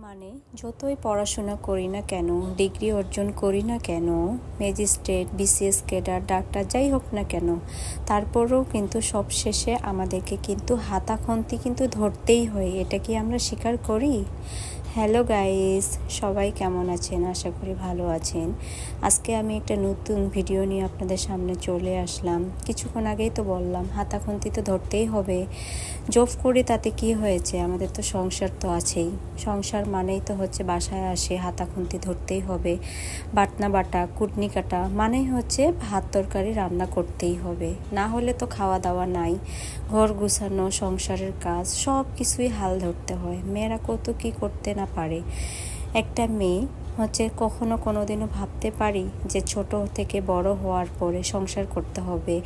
মানে যতই পড়াশোনা করি না কেন, ডিগ্রি অর্জন করি না কেন, ম্যাজিস্ট্রেট, বিসিএস ক্যাডার, ডাক্তার যাই হোক না কেন, তারপরেও কিন্তু সব শেষে আমাদেরকে কিন্তু হাতাখন্তি কিন্তু ধরতেই হয়। এটা কি আমরা স্বীকার করি? হ্যালো গাইস, সবাই কেমন আছেন? আশা করি ভালো আছেন। আজকে আমি একটা নতুন ভিডিও নিয়ে আপনাদের সামনে চলে আসলাম। কিছুক্ষণ আগেই তো বললাম, হাতাখন্তি তো ধরতেই হবে। জব করি তাতে কি হয়েছে? আমাদের তো সংসার তো আছেই। সংসার মানেই তো হচ্ছে বাসায় আসে, হাতাখন্তি ধরতেই হবে। বাটনা বাটা, কুটনি কাটা, মানেই হচ্ছে ভাত তরকারি রান্না করতেই হবে। না হলে তো খাওয়া দাওয়া নাই। ঘর গুছানো, সংসারের কাজ সব কিছুই হাল ধরতে হয়। মেয়েরা কত কি করতে না পারে। একটা মেয়ে হচ্ছে কখনো কোনো দিনও ভাবতে পারি যে ছোট থেকে বড় হওয়ার পরে সংসার করতে হবে,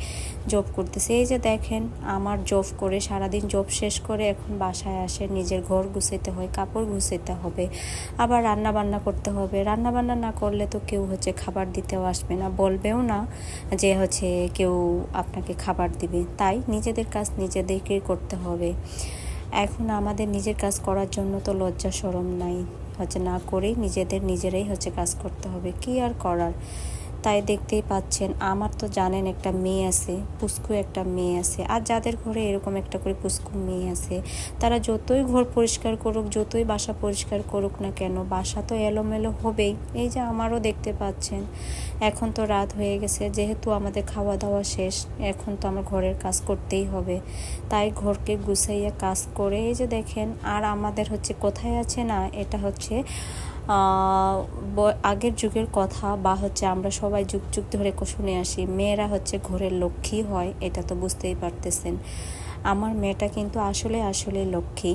জব করতেছে। এই যে দেখেন, আমার জব করে সারাদিন জব শেষ করে এখন বাসায় আসে, নিজের ঘর গুছাইতে হয়, কাপড় গুছাইতে হবে, আবার রান্না বান্না করতে হবে। রান্না বান্না না করলে তো কেউ হচ্ছে খাবার দিতেও আসবে না, বলবেও না যে হচ্ছে কেউ আপনাকে খাবার দিবে। তাই নিজেদের কাজ নিজেদেরকেই করতে হবে। এখন আমাদের নিজের কাজ করার জন্য তো লজ্জা সরম নাই। হচ্ছে না করেই নিজেদের নিজেরাই হচ্ছে কাজ করতে হবে। কি আর করার? তাই দেখতেই পাচ্ছেন, আমার তো জানেন একটা মেয়ে আছে পুস্কু একটা মেয়ে আছে। আর যাদের ঘরে এরকম একটা করে পুস্কু মেয়ে আছে, তারা যতই ঘর পরিষ্কার করুক, যতই বাসা পরিষ্কার করুক না কেন, বাসা তো এলোমেলো হবেই। এই যে আমারও দেখতে পাচ্ছেন, এখন তো রাত হয়ে গেছে, যেহেতু আমাদের খাওয়া দাওয়া শেষ, এখন তো আমার ঘরের কাজ করতেই হবে। তাই ঘরকে গুছাইয়া কাজ করে, এই যে দেখেন, আর আমাদের হচ্ছে কোথায় আছে না, এটা হচ্ছে আগের যুগের কথা বা হচ্ছে আমরা সবাই যুগ যুগ ধরে শুনে আসি, মেয়েরা হচ্ছে ঘরের লক্ষ্মী হয়, এটা তো বুঝতেই পারতেছেন। আমার মেয়েটা কিন্তু আসলে আসলে লক্ষ্মী।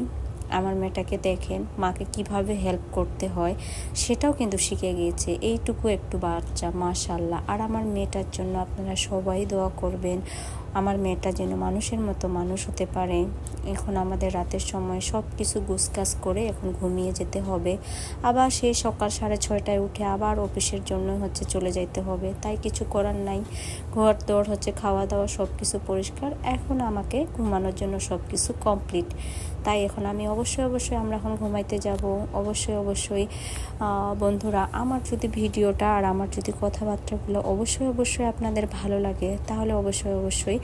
আমার মেয়েটাকে দেখেন, মাকে কীভাবে হেল্প করতে হয়, সেটাও কিন্তু শিখে গিয়েছে। এইটুকু একটু বাচ্চা, মাশাল্লাহ। আর আমার মেয়েটার জন্য আপনারা সবাই দোয়া করবেন। আমার মেয়েটা যেন মানুষের মতো মানুষ হতে পারে। এখন আমাদের রাতের সময় সব কিছু গুছকাজ করে এখন ঘুমিয়ে যেতে হবে। আবার সেই সকাল সাড়ে ছয়টায় উঠে আবার অফিসের জন্য হচ্ছে চলে যাইতে হবে। তাই কিছু করার নাই। ঘর দৌড় হচ্ছে খাওয়া দাওয়া সব কিছু পরিষ্কার। এখন আমাকে ঘুমানোর জন্য সব কিছু কমপ্লিট। তাই এখন আমি অবশ্যই অবশ্যই আমরা এখন ঘুমাইতে যাব। অবশ্যই অবশ্যই বন্ধুরা, আমার যদি ভিডিওটা আর আমার যদি কথাবার্তাগুলো অবশ্যই অবশ্যই আপনাদের ভালো লাগে, তাহলে অবশ্যই অবশ্যই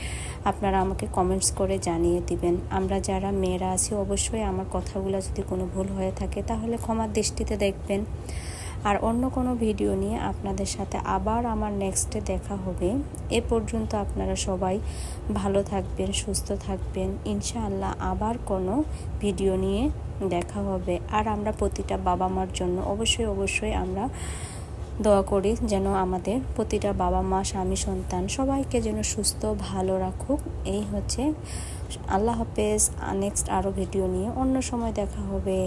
আপনারা আমাকে কমেন্টস করে জানিয়ে দিবেন। আমরা যারা মেয়েরা আছি, অবশ্যই আমার কথাগুলো যদি কোনো ভুল হয়ে থাকে, তাহলে ক্ষমার দৃষ্টিতে দেখবেন। আর অন্য কোনো ভিডিও নিয়ে আপনাদের সাথে আবার আমার নেক্সটে দেখা হবে। এ পর্যন্ত আপনারা সবাই ভালো থাকবেন, সুস্থ থাকবেন। ইনশাআল্লাহ আবার কোনো ভিডিও নিয়ে দেখা হবে। আর আমরা প্রতিটা বাবা মার জন্য অবশ্যই অবশ্যই আমরা দোয়া করি যেন আমাদের প্রতিটা বাবা মা, স্বামী, সন্তান সবাইকে যেন সুস্থ, ভালো রাখুক। এই হচ্ছে আল্লাহ হাফেজ নেক্সট আরও ভিডিও নিয়ে অন্য সময় দেখা হবে।